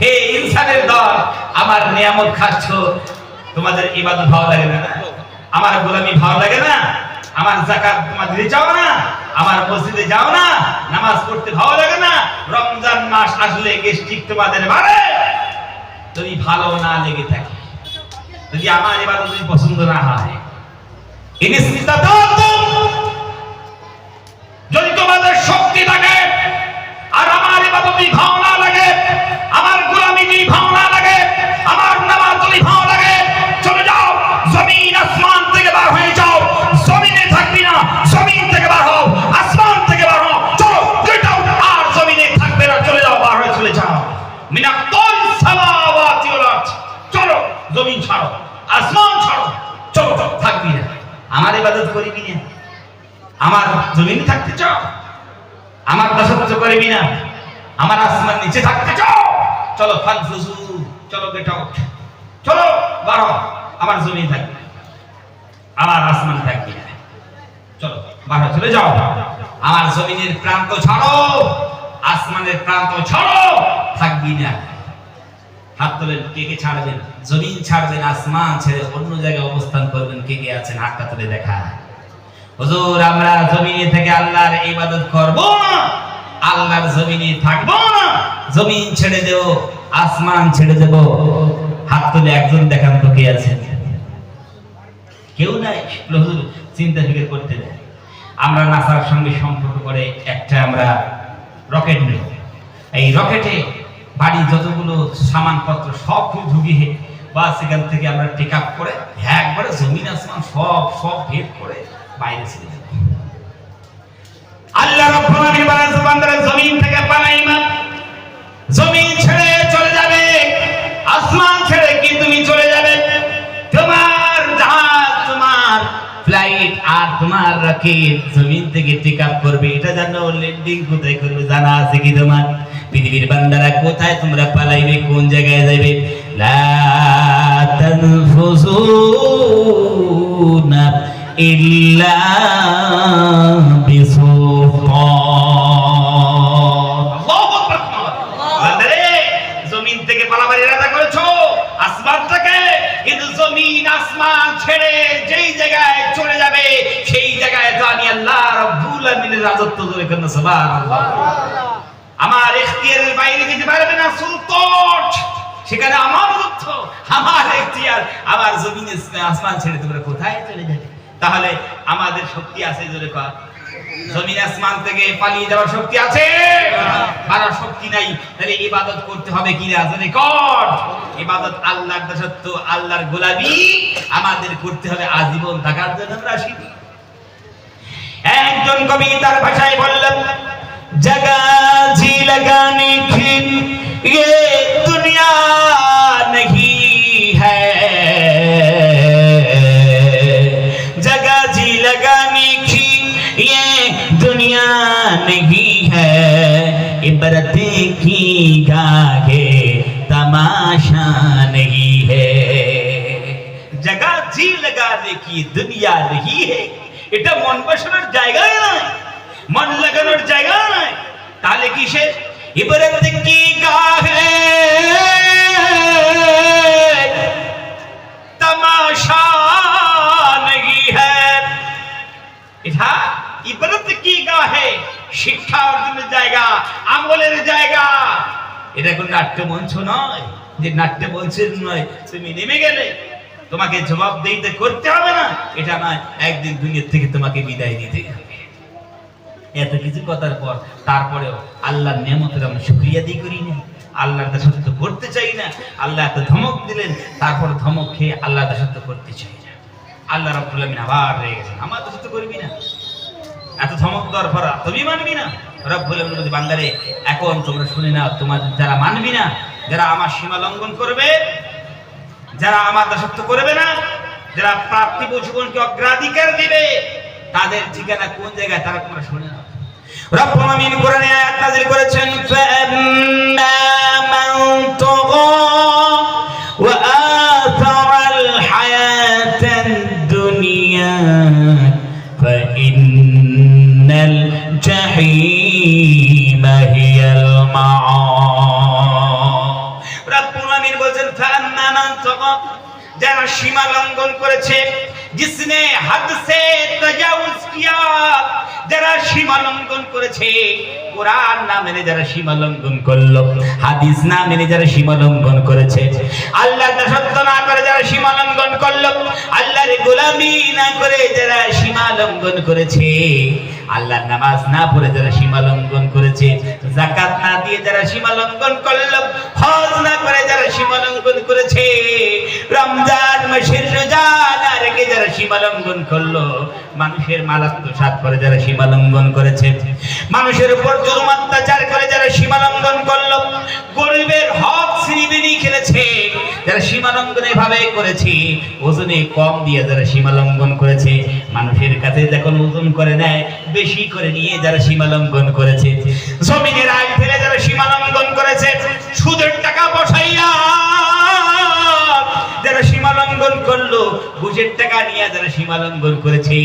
হে ইনসানের দল, আমার নিয়ামত খাচ্ছ। তোমাদের ইবাদত ভালো লাগে না আমার গোলামি ভালো লাগে না? আমার জাকাত তোমার দিতে চাও না? আমার মসজিদে যাও না? নামাজ পড়তে ভালো লাগে না? রমজান মাস আসলে গেস্টিক তোমাদের বাড়ে। যদি ভালো না লেগে থাকে, যদি আমার এবার যদি পছন্দ না হয় যদি তোমাদের শক্তি থাকে আমার দাসত্ব করবি না আমার আসমান নিচে থাকতে চাও? চলো ফানফুজু চলো গেট আউট চলো বারো আমার জমিন থাকবে। আমার আসমান থাকবে না। চলো বারো চলে যাও। আমার জমিনের প্রান্ত ছাড়ো, আসমানের প্রান্ত ছাড়ো, থাকবি না। হাত তোলেন, কে কে ছাড়বেন? জমিন ছাড়বেন, আসমান ছেড়ে অন্য জায়গায় অবস্থান করবেন, কে কে আছেন? হাতটা তুলে দেখা। হুজুর, আমরা জমিনে থেকে আল্লাহর ইবাদত করব। আল্লাহর জমিনে থাকব না। জমিন ছেড়ে দেব, আসমান ছেড়ে দেব। হাত তুলে একজন দেখান তো কে আছে। কেউ নাই? হুজুর চিন্তা ফিকির করতে দেয় আমরা নাসার সঙ্গে সম্পর্ক করে একটা আমরা রকেট নেব। এই রকেটে বাড়ি যতগুলো সামানপত্র সব কিছু ঢুকিয়ে বা সেখান থেকে আমরা টেক আপ করে একবারে জমিন, আসমান সব সব ভেদ করে বাইরে ছেড়ে দেব তোমার রাখি জমিন থেকে টেক আপ করবে। এটা জানো ল্যান্ডিং কোথায় করবে জানা আছে কি তোমার? পৃথিবীর বান্দারা কোথায় তোমরা পালাইবে, কোন জায়গায় যাবে লা ইল্লা বিসুলতান আল্লাহু আকবার বান্দারে জমিন থেকে পালাবার ইরাদা করেছ আসমান থেকে কিন্তু জমিন আসমান ছেড়ে যেই জায়গায় চলে যাবে সেই জায়গায় তো আমি আল্লাহ রাব্বুল আলামিনের রাজত্ব ধরে কেন সুবহানাল্লাহ আমার এখতিয়ারের বাইরে যেতে পারবে না সুলতান সেখানে আমার তথ্য আমার এখতিয়ার আমার জমিন আসমান ছেড়ে তোমরা কোথায় চলে যাবে তাহলে আমাদের শক্তি আছে জোরে কর জমিন আসমান থেকে পালিয়ে যাওয়ার শক্তি আছে পারার শক্তি নাই তাহলে ইবাদত করতে হবে কি না জোরে কর ইবাদত আল্লাহর দাসত্ব আল্লাহর গোলামি আমাদের করতে হবে আজীবন থাকার জন্য আমরা আসিনি একজন কবি তার ভাষায় বললেন जगह जी लगाने की ये दुनिया लगाने की ये दुनिया नहीं है इबरत की गाहे तमाशा नहीं है जगह जी लगाने की दुनिया नहीं है এটা মন বসানোর জায়গায় নয় মন লাগানোর জায়গা নয় তাহলে কিসের ইবারত কি গাহে তামাশা শিক্ষা অর্জনের জায়গা, আমলের জায়গা। এটা কোন নাট্য মঞ্চ নয়। যে নাট্য মঞ্চের নয়, তুমি নেমে গেলে। তোমাকে জবাব দিতে করতে হবে না। এটা নয়, একদিন দুনিয়ার থেকে তোমাকে বিদায় দিতে হবে। এত কিছু কথার পর, তারপরেও আল্লাহর নিয়ামতের আমরা শুক্রিয়া দিয়ে করি না। আল্লাহর দাসত্ব করতে চাই না। আল্লাহ এত ধমক দিলেন, তারপর ধমক খেয়ে আল্লাহ দাসত্ব করতে চাই না। আল্লাহ রাব্বুল আলামিন আবার রেগে গেছেন। আমার দাসত্ব করবি না। এত ধমক পর তুমি মানবি না? রব্বুল আলামিন বলছে, বান্দারে, এখন তোমরা শুনে না তোমাদের যারা মানবি না, যারা আমার সীমা লঙ্ঘন করবে, যারা আমার দাসত্ব করবে না, যারা পার্থিব জীবনকে অগ্রাধিকার দিবে, তাদের ঠিকানা কোন জায়গায় তারা তোমরা শুনে না রব্বুল আমিন কোরআনে আয়াত নাযিল করেছেন তাগা ওয়া দুনিয়া। যারা সীমা লঙ্ঘন করেছে। জিসনে হদ তজাউজ কিয়া, যারা সীমা লঙ্ঘন করেছে, কোরআন না মেনে যারা সীমা লঙ্ঘন করল, হাদিস না মেনে যারা সীমা লঙ্ঘন করেছে। আল্লাহ দাসত্ব না করে যারা সীমা লঙ্ঘন করল, আল্লাহর গোলামি না করে যারা সীমা লঙ্ঘন করেছে। আল্লাহর নামাজ না পড়ে যারা সীমা লঙ্ঘন করেছে জাকাত না দিয়ে যারা সীমা লঙ্ঘন করল, হজ না করে যারা সীমা লঙ্ঘন করেছে, রমজান মাসের রোজা না রেখে যারা সীমা লঙ্ঘন করল মানুষের মাল আত্মসাৎ করে যারা সীমা লঙ্ঘন করেছে। মানুষের উপর জুলুম, অত্যাচার করে যারা সীমা লঙ্ঘন করল। গরিবের হক সিরিবিনি খেলেছে। যারা সীমা লঙ্ঘন এভাবে করেছে, ওজনে কম দিয়ে যারা সীমা লঙ্ঘন করেছে, মানুষের কাছে যখন ওজন করে নেয়, বেশি করে নিয়ে যারা সীমা লঙ্ঘন করেছে। জমিনের আয় ফেলে যারা সীমা লঙ্ঘন করেছে, সুদের টাকা বসাইয়া যারা সীমা লঙ্ঘন করল ঘুষের টাকা নিয়ে যারা সীমা লঙ্ঘন করেছে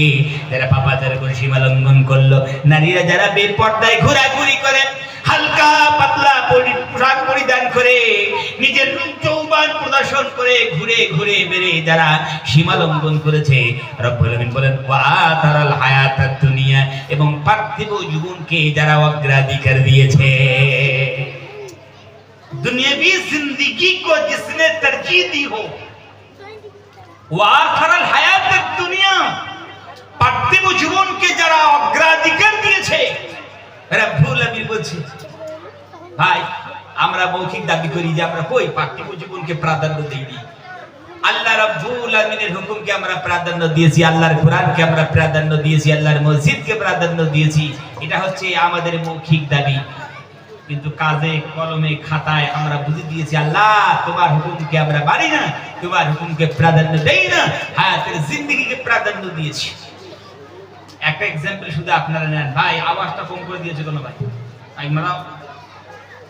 যারা পাপা যারা করে সীমা লঙ্ঘন করলো নারীরা যারা বেপর্দায় ঘোরাঘুরি করে হালকা পাতলা পরি- পোশাক পরিধান করে নিজের রূপ যৌবন প্রদর্শন করে ঘুরে ঘুরে বেড়ে যারা সীমা লঙ্ঘন করেছে রব্বুল আমিন বলেন ওয়া তারাল হায়াতাদ দুনিয়া এবং পার্থিব জীবনকে যারা অগ্রাধিকার দিয়েছে दुनियावी जिंदगी को जिसने तरजीह दी हो যারা অগ্রাধিকার ভাই, আমরা মৌখিক দাবি করি যে আমরা কই? প্রাধান্য আল্লাহ হুকুমকে আমরা প্রাধান্য আল্লাহর আমরা প্রাধান্য আল্লাহর মসজিদকে প্রাধান্য দিয়েছি। এটা হচ্ছে আমাদের মৌখিক দাবি। কিন্তু কাজে, কলমে, খাতায় আমরা বুঝে দিয়েছি, আল্লাহ, তোমার হুকুমকে আমরা মানি না, তোমার হুকুমকে প্রাধান্য দেই না, হায়াতের জিন্দগিকে প্রাধান্য দিয়েছি। একটা এক্সাম্পল শুধু আপনারা নেন। ভাই, আওয়াজটা কম করে দিয়েছে কোনো ভাই? আপনারা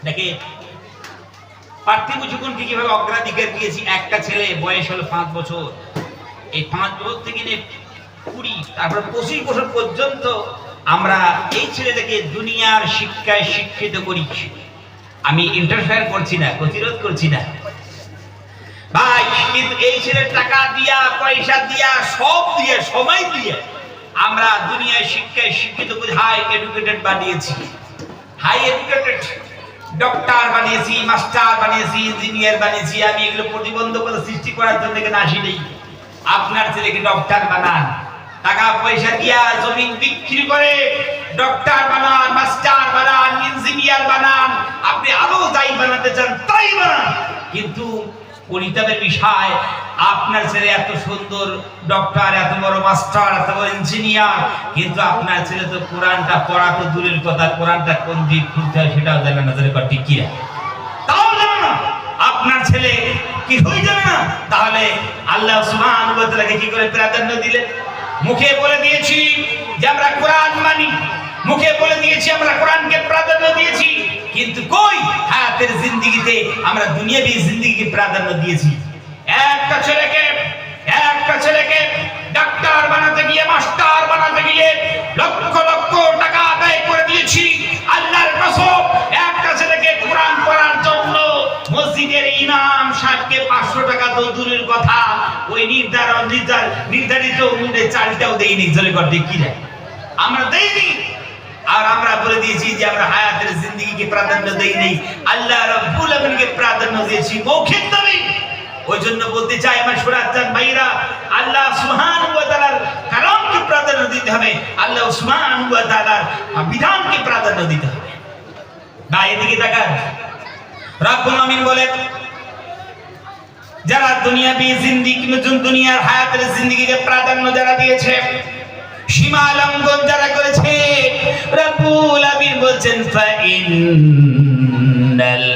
দেখে, পার্থিব জীবনকে কীভাবে অগ্রাধিকার দিয়েছি? একটা ছেলে, বয়স হলো পাঁচ বছর। এই পাঁচ বছর থেকে নিয়ে কুড়ি, তারপরে পঁচিশ বছর পর্যন্ত আমরা এই ছেলেটাকে দুনিয়ার শিক্ষায় শিক্ষিত করি। আমি ইন্টারফেয়ার করছি না, প্রতিরোধ করছি না। ভাই এই ছেলের টাকা দিয়া, পয়সা দিয়া, সব দিয়ে, সময় দিয়ে আমরা দুনিয়ায় শিক্ষায় শিক্ষিত করে। হাই এডুকেটেড বানিয়েছি। হাই এডুকেটেড ডক্টর বানিয়েছি মাস্টার বানিয়েছি ইঞ্জিনিয়ার বানিয়েছি। আমি এগুলো প্রতিবন্ধকতা সৃষ্টি করার জন্য এখানে আসি নেই আপনার ছেলেকে ডক্টর বানান। টাকা পয়সা দিয়া জমিন বিক্রি করে ডক্টর বানান, মাস্টার বানান, ইঞ্জিনিয়ার বানান, আপনি আরও যাই বানাতে চান, তাই বানান। কিন্তু পরিতাপের বিষয়, আপনার ছেলে এত সুন্দর ডক্টর, এত বড় মাস্টার, এত বড় ইঞ্জিনিয়ার, কিন্তু আপনার ছেলে তো কোরআনটা পড়া তো দূরের কথা, কোরআনটা কোন দিক খুলতে হয় সেটাও জানে না, জানে ঠিক কি তাও জানে না। আপনার ছেলে কি হয়ে যাবে না? তাহলে আল্লাহ সুবহানাহু ওয়া তাআলাকে কি করে প্রাধান্য দিলেন? মুখে বলে দিয়েছি যে আমরা কোরআন মানি। মুখে বলে দিয়েছি আমরা কোরআনকে প্রাধান্য দিয়েছি। কিন্তু কই? হায়াতের জিন্দগিতে আমরা দুনিয়াবি জিন্দগিকে প্রাধান্য দিয়েছি। একটা ছেলেকে একটা ছেলেকে ডাক্তার বানাতে গিয়ে, মাস্টার বানাতে গিয়ে লক্ষ তো দূরের কথা। ওই নির্ধারণ নির্ধারিত মূল্যে চালটাও দেয়নি। জোরে কর দেখি না আমরা দেইনি। আর আমরা বলে দিয়েছি যে আমরা হায়াতের জিন্দগিকে প্রাধান্য দেই নেই আল্লাহ রাব্বুল আমিনকে প্রাধান্য দিয়েছি মৌখিক দাবি ওই জন্য বলতে চাই আমার সুরাচান ভাইরা, আল্লাহ তাআলার কালামকে প্রাধান্য দিতে হবে। আল্লাহ ওয়া বিধানকে প্রাধান্য দিতে হবে। না এদিকে তাকান। রাব্বুল আমিন বলেন যারা দুনিয়া বি জিন্দিগি নতুন দুনিয়ার হায়াতের জিন্দিগিকে প্রাধান্য যারা দিয়েছে, সীমা লঙ্ঘন যারা করেছে, রাব্বুল আমিন বলছেন ফা ইন্নাল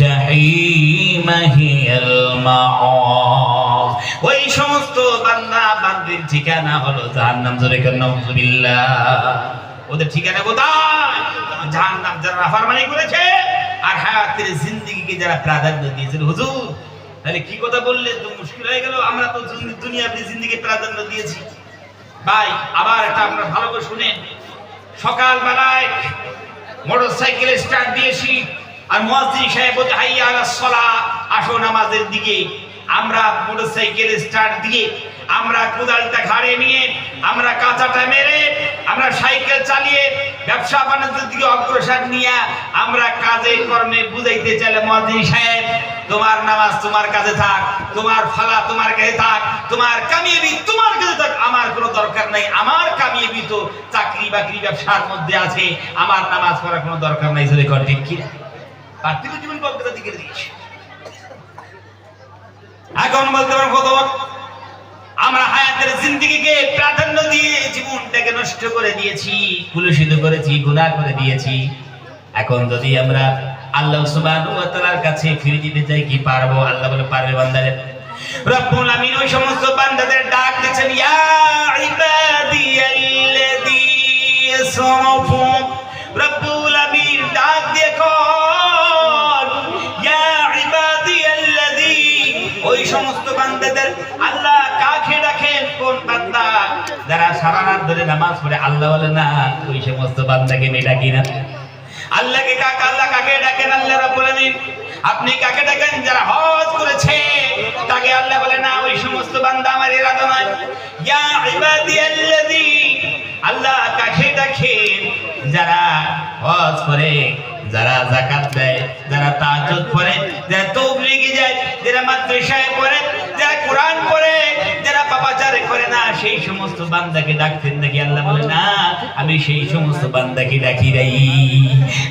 জাহিমা হিয়াল মাআব ওই সমস্ত বান্দা, বান্দির ঠিকানা হলো জাহান্নাম, জোরে কেন নাউজুবিল্লাহ ওদের ঠিকানা কোথায়? জাহান্নাম যারা ফরমানি করেছে, আর হায়াতের জিন্দেগিকে যারা প্রাধান্য দিয়েছে হুজুর তাহলে কি কথা বললে? তো মুশকিল হয়ে গেল। আমরা তো দুনিয়াতে দুনিয়ার প্রাধান্য দিয়েছি। ভাই, আবার এটা আমরা ভালো করে শুনেন। সকালবেলায় মোটর সাইকেলে স্টার্ট দিয়েছি আর মসজিদ সাহেব হাইয়া আলাস সলা আসো নামাজের দিকে। আমরা মোটর সাইকেল স্টার্ট দিয়ে আমরা কোদালটা ঘাড়ে নিয়ে, আমরা কাঁচাটা মেরে, আমরা সাইকেল চালিয়ে, ব্যবসা বাণিজ্যের দিকে অগ্রসর নিয়ে আমরা কাজে কর্মে বুঝাইতে চাইলে মুয়াজ্জিন সাহেব, তোমার নামাজ তোমার কাছে থাক, তোমার ফালা তোমার কাছে থাক, তোমার কামিয়াবি তোমার কাছে থাক, আমার কোনো দরকার নাই, আমার কামিয়াবি তো চাকরি বাকরি ব্যবসার মধ্যে আছে, আমার নামাজ পড়ার কোনো দরকার নাই যদি কর, ঠিক কিনা? পার্থিব জীবন কলকাতা দিকে দিয়েছে। এখন বলতে পারব কত আমরা হায়াতের জিন্দিগিকে প্রাধান্য দিয়ে জীবনটাকে নষ্ট করে দিয়েছি, কুলুষিত করেছি, গুনাহ করে দিয়েছি। এখন যদি আমরা আল্লাহ সুবহানাহু কাছে ফিরে যেতে চাই, কি পারব? আল্লাহ বলে, পারবে বান্দারে। রব্বুল আমিন ওই সমস্ত বান্দাদের ডাক দিচ্ছেন, ইয়া রব্বুল আমিন ডাক দিয়ে ইয়া ওই সমস্ত বান্দাদের কোন বান্দা? যারা সারা রাত ধরে নামাজ পড়ে, আল্লাহ বলে, না, ওই সমস্ত বান্দাকে আল্লাহকে আল্লাহ কাকে ডাকেন? আল্লাহ আপনি কাকে ডাকেন? যারা হজ করেছে, তাকে আল্লাহ বলে, না, ওই সমস্ত বান্দা আমার ইরাদা নয়। ইয়া আল্লাহ কাকে ডাকেন? যারা হজ করে, যারা জাকাত দেয়, যারা তাহাজ্জুদ পড়ে, যারা যায় যারা মাদ্রাসায় পড়ে, যারা কোরআন পড়ে সেই সমস্ত বান্দাকে ডাকতেন দেখি আল্লাহ বলে, না, আমি সেই সমস্ত বান্দাকে ডাকি নাই।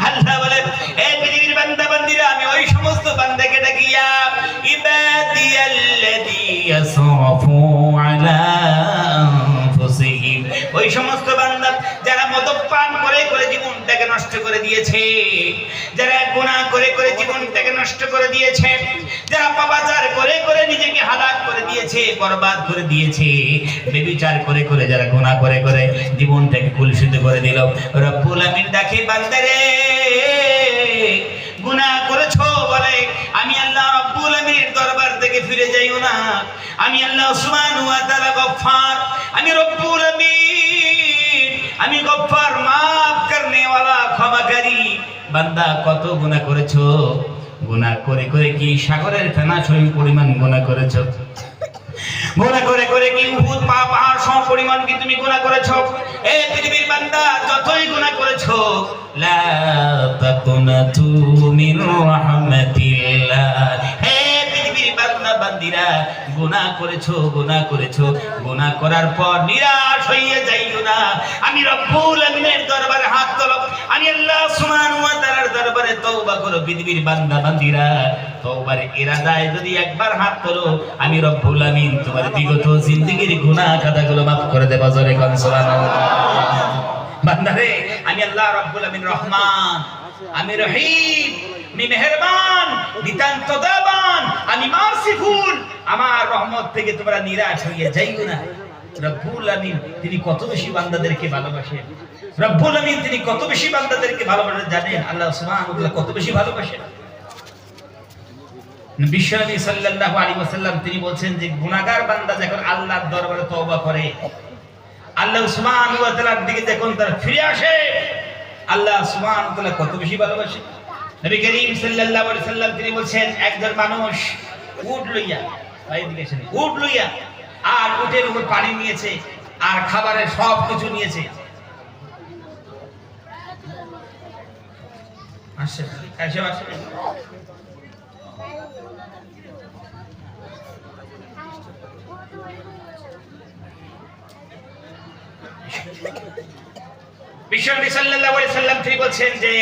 আল্লাহ বলে, এ পৃথিবীর বান্দা বান্দিরা আমি ওই সমস্ত বান্দাকে ডাকিয়া, ইবাদিয়াল্লাযী ইয়াসরাফু আলা আনফুসিহিম। ওই সমস্ত বান্দা যারা মদ্যপান করে করে জীবনটাকে নষ্ট করে দিয়েছে করে করে জীবনটাকে নষ্ট করে দিয়েছে। যারা পাপাচার করে করে নিজেকে হালাক করে দিয়েছে, বরবাদ করে দিয়েছে বেবিচার করে করে যারা গুনাহ করে করে জীবনটাকে কুলসিত করে দিল। রব্বুল আমিন ডাকে, বান্দারে, গুনাহ করেছ বলে আমি আল্লাহ রব্বুল আমিনের দরবার থেকে ফিরে যাইও না। আমি আল্লাহ সুবহানাহু ওয়া তাআলা গফফার। আমি রব্বুল আমিন, আমি গফফার maaf করনে वाला ক্ষমাকারী। বান্দা কত গুনাহ করেছ? গুনাহ করে করে কি সাগরের ফেনা সহিম পরিমাণ গুনাহ করেছ? গুনাহ করে করে কি উহুদ পা পাহাড় সম পরিমাণ কি তুমি গুনাহ করেছ? এ পৃথিবীর বান্দা, যতই গুনাহ করেছ, লা তাকুনাতু মিন রাহমাতিল্লাহ। হে পৃথিবীর বান্দা, বান্দিরা গুনাহ করেছ গুনাহ করেছ। গুনাহ করার পর নিরাশ হইয়া যাইও না। আমি রব্বুল আমিনের দরবারে হাত তোলো আমি আল্লাহ সুবহানাহু ওয়া তাআলার দরবারে তওবা করো পৃথিবীর বান্দা, বান্দিরা। তওবার ইরাদায় যদি একবার হাত তোলো, আমি রব্বুল আমিন তোমার বিগত জিন্দেগীর গুনাহ কাদাগুলো maaf করে দেব জোরে কোন, সুবহানাল্লাহ। বান্দারে, আমি আল্লাহ রব্বুল আমিন রহমান, আমি রহিম, আমি মেহেরবান। নিতান্ত দাবান আমি মাসিফুল আমার রহমত থেকে তোমরা নিরাশ হইয়া যাইও না। রব্বুল আমিন, তিনি কত বেশি বান্দাদেরকে ভালোবাসেন। রব্বুল আমিন, তিনি কত বেশি বান্দাদেরকে ভালোবাসেন জানেন? আল্লাহ সুবহানাহু কত বেশি ভালোবাসেন। বিশ্বনবী সাল্লাল্লাহু আলাইহি ওয়াসাল্লাম, তিনি বলছেন যে, গুনাহগার বান্দা যখন আল্লাহর দরবারে তওবা করে, আল্লাহ সুবহানাহু ওয়া তাআলার দিকে যখন তার ফিরে আসে, আল্লাহ সুবহানাহু ওয়া তাআলা কত বেশি ভালোবাসে। নবী করিম সাল্লাল্লাহু আলাইহি সাল্লাম তিনি বলছেন, একজন মানুষ উট লইয়া উট লইয়া আর উটের উপর পানি নিয়েছে আর খাবারের সব কিছু নিয়েছে। আসে বিশ্বনবী সাল্লাল্লাহু আলাইহি সাল্লাম তিনি বলছেন যে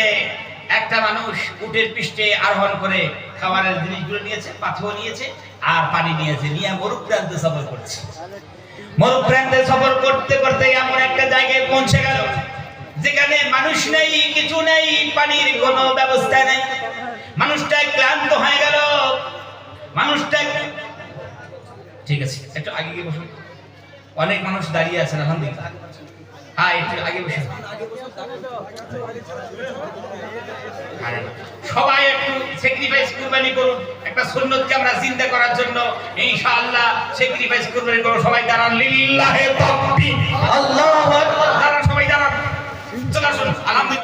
একটা মানুষ উটের পৃষ্ঠে আরোহণ করে খাবারের জিনিসগুলো নিয়েছে পাথর নিয়েছে, আর পানি নিয়েছে, নিয়ে মরুপ্রান্তে সফর করছে। মরুপ্রান্তে সফর করতে করতে এমন একটা জায়গায় পৌঁছে গেল, যেখানে মানুষ নেই, কিছু নেই, পানির কোনো ব্যবস্থা নেই। মানুষটা ক্লান্ত হয়ে গেল। মানুষটা ঠিক আছে, একটু আগে গিয়ে বসুন। অনেক মানুষ দাঁড়িয়ে আছেন আলহামদুলিল্লাহ। হ্যাঁ একটু আগে বসুন। সবাই একটু স্যাক্রিফাইস কুরবানি করুন। একটা সুন্নতকে আমরা করার জন্য ইনশাআল্লাহ স্যাক্রিফাইস কুরবানি করুন সবাই দাঁড়ান লিল্লাহে তাকবীর আল্লাহু আকবার। দাঁড়ান সবাই দাঁড়ান। চলে আসুন আলহামদুলিল্লাহ।